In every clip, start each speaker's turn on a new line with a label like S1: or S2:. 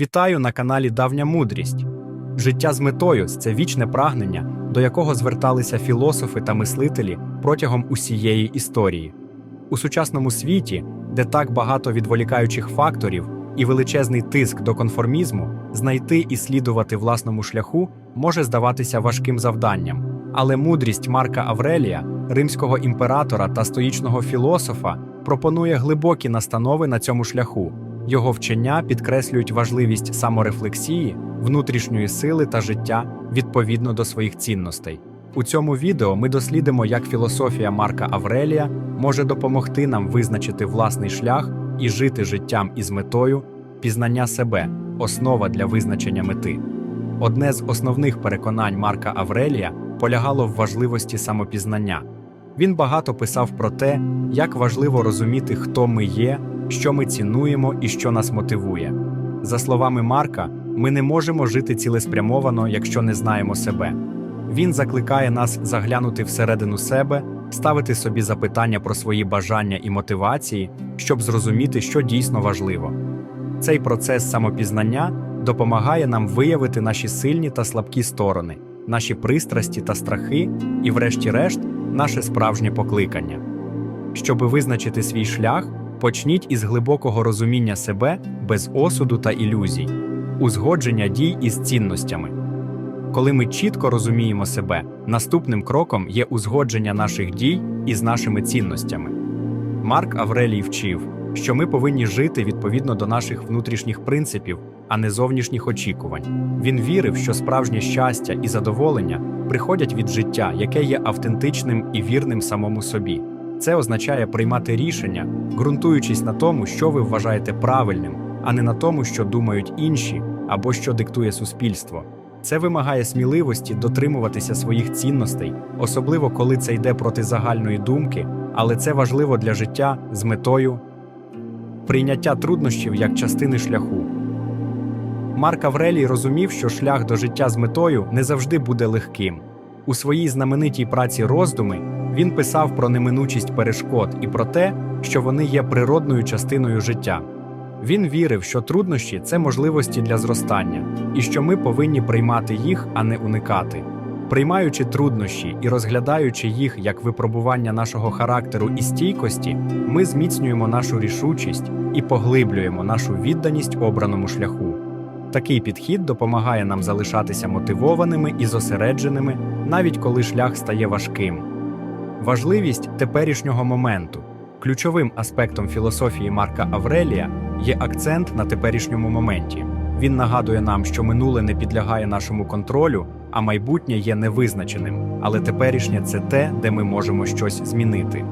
S1: Вітаю на каналі Давня Мудрість. Життя з метою це вічне прагнення, до якого зверталися філософи та мислителі протягом усієї історії. У сучасному світі, де так багато відволікаючих факторів і величезний тиск до конформізму, знайти і слідувати власному шляху може здаватися важким завданням. Але мудрість Марка Аврелія, римського імператора та стоїчного філософа, пропонує глибокі настанови на цьому шляху. Його вчення підкреслюють важливість саморефлексії, внутрішньої сили та життя відповідно до своїх цінностей. У цьому відео ми дослідимо, як філософія Марка Аврелія може допомогти нам визначити власний шлях і жити життям із метою пізнання себе, основа для визначення мети. Одне з основних переконань Марка Аврелія полягало в важливості самопізнання. Він багато писав про те, як важливо розуміти, хто ми є, що ми цінуємо і що нас мотивує. За словами Марка, ми не можемо жити цілеспрямовано, якщо не знаємо себе. Він закликає нас заглянути всередину себе, ставити собі запитання про свої бажання і мотивації, щоб зрозуміти, що дійсно важливо. Цей процес самопізнання допомагає нам виявити наші сильні та слабкі сторони, наші пристрасті та страхи і, врешті-решт, наше справжнє покликання. Щоби визначити свій шлях, почніть із глибокого розуміння себе без осуду та ілюзій, узгодження дій із цінностями. Коли ми чітко розуміємо себе, наступним кроком є узгодження наших дій із нашими цінностями. Марк Аврелій вчив, що ми повинні жити відповідно до наших внутрішніх принципів, а не зовнішніх очікувань. Він вірив, що справжнє щастя і задоволення приходять від життя, яке є автентичним і вірним самому собі. Це означає приймати рішення, ґрунтуючись на тому, що ви вважаєте правильним, а не на тому, що думають інші або що диктує суспільство. Це вимагає сміливості дотримуватися своїх цінностей, особливо коли це йде проти загальної думки, але це важливо для життя з метою прийняття труднощів як частини шляху. Марк Аврелій розумів, що шлях до життя з метою не завжди буде легким. У своїй знаменитій праці роздуми він писав про неминучість перешкод і про те, що вони є природною частиною життя. Він вірив, що труднощі це можливості для зростання, і що ми повинні приймати їх, а не уникати. Приймаючи труднощі і розглядаючи їх як випробування нашого характеру і стійкості, ми зміцнюємо нашу рішучість і поглиблюємо нашу відданість обраному шляху. Такий підхід допомагає нам залишатися мотивованими і зосередженими, навіть коли шлях стає важким. Важливість теперішнього моменту. Ключовим аспектом філософії Марка Аврелія є акцент на теперішньому моменті. Він нагадує нам, що минуле не підлягає нашому контролю, а майбутнє є невизначеним, але теперішнє це те, де ми можемо щось змінити.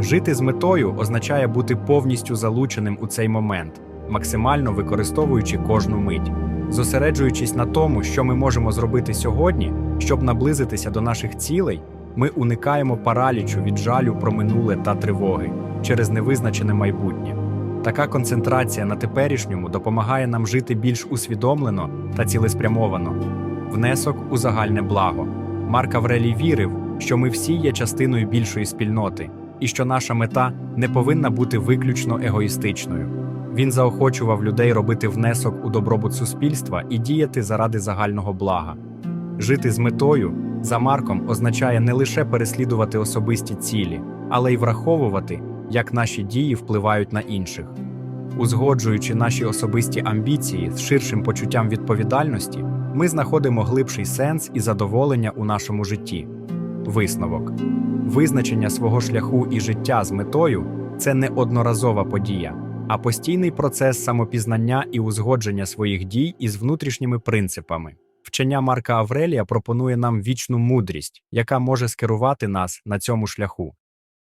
S1: Жити з метою означає бути повністю залученим у цей момент, максимально використовуючи кожну мить, зосереджуючись на тому, що ми можемо зробити сьогодні, щоб наблизитися до наших цілей, ми уникаємо паралічу від жалю про минуле та тривоги через невизначене майбутнє. Така концентрація на теперішньому допомагає нам жити більш усвідомлено та цілеспрямовано. Внесок у загальне благо. Марк Аврелій вірив, що ми всі є частиною більшої спільноти, і що наша мета не повинна бути виключно егоїстичною. Він заохочував людей робити внесок у добробут суспільства і діяти заради загального блага. Жити з метою за Марком означає не лише переслідувати особисті цілі, але й враховувати, як наші дії впливають на інших. Узгоджуючи наші особисті амбіції з ширшим почуттям відповідальності, ми знаходимо глибший сенс і задоволення у нашому житті. Висновок визначення свого шляху і життя з метою це не одноразова подія, а постійний процес самопізнання і узгодження своїх дій із внутрішніми принципами. Вчення Марка Аврелія пропонує нам вічну мудрість, яка може скерувати нас на цьому шляху.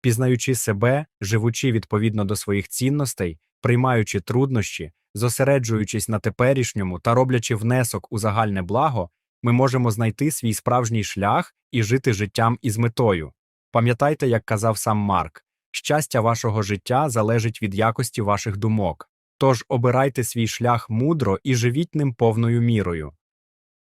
S1: Пізнаючи себе, живучи відповідно до своїх цінностей, приймаючи труднощі, зосереджуючись на теперішньому та роблячи внесок у загальне благо, ми можемо знайти свій справжній шлях і жити життям із метою. Пам'ятайте, як казав сам Марк, щастя вашого життя залежить від якості ваших думок. Тож обирайте свій шлях мудро і живіть ним повною мірою.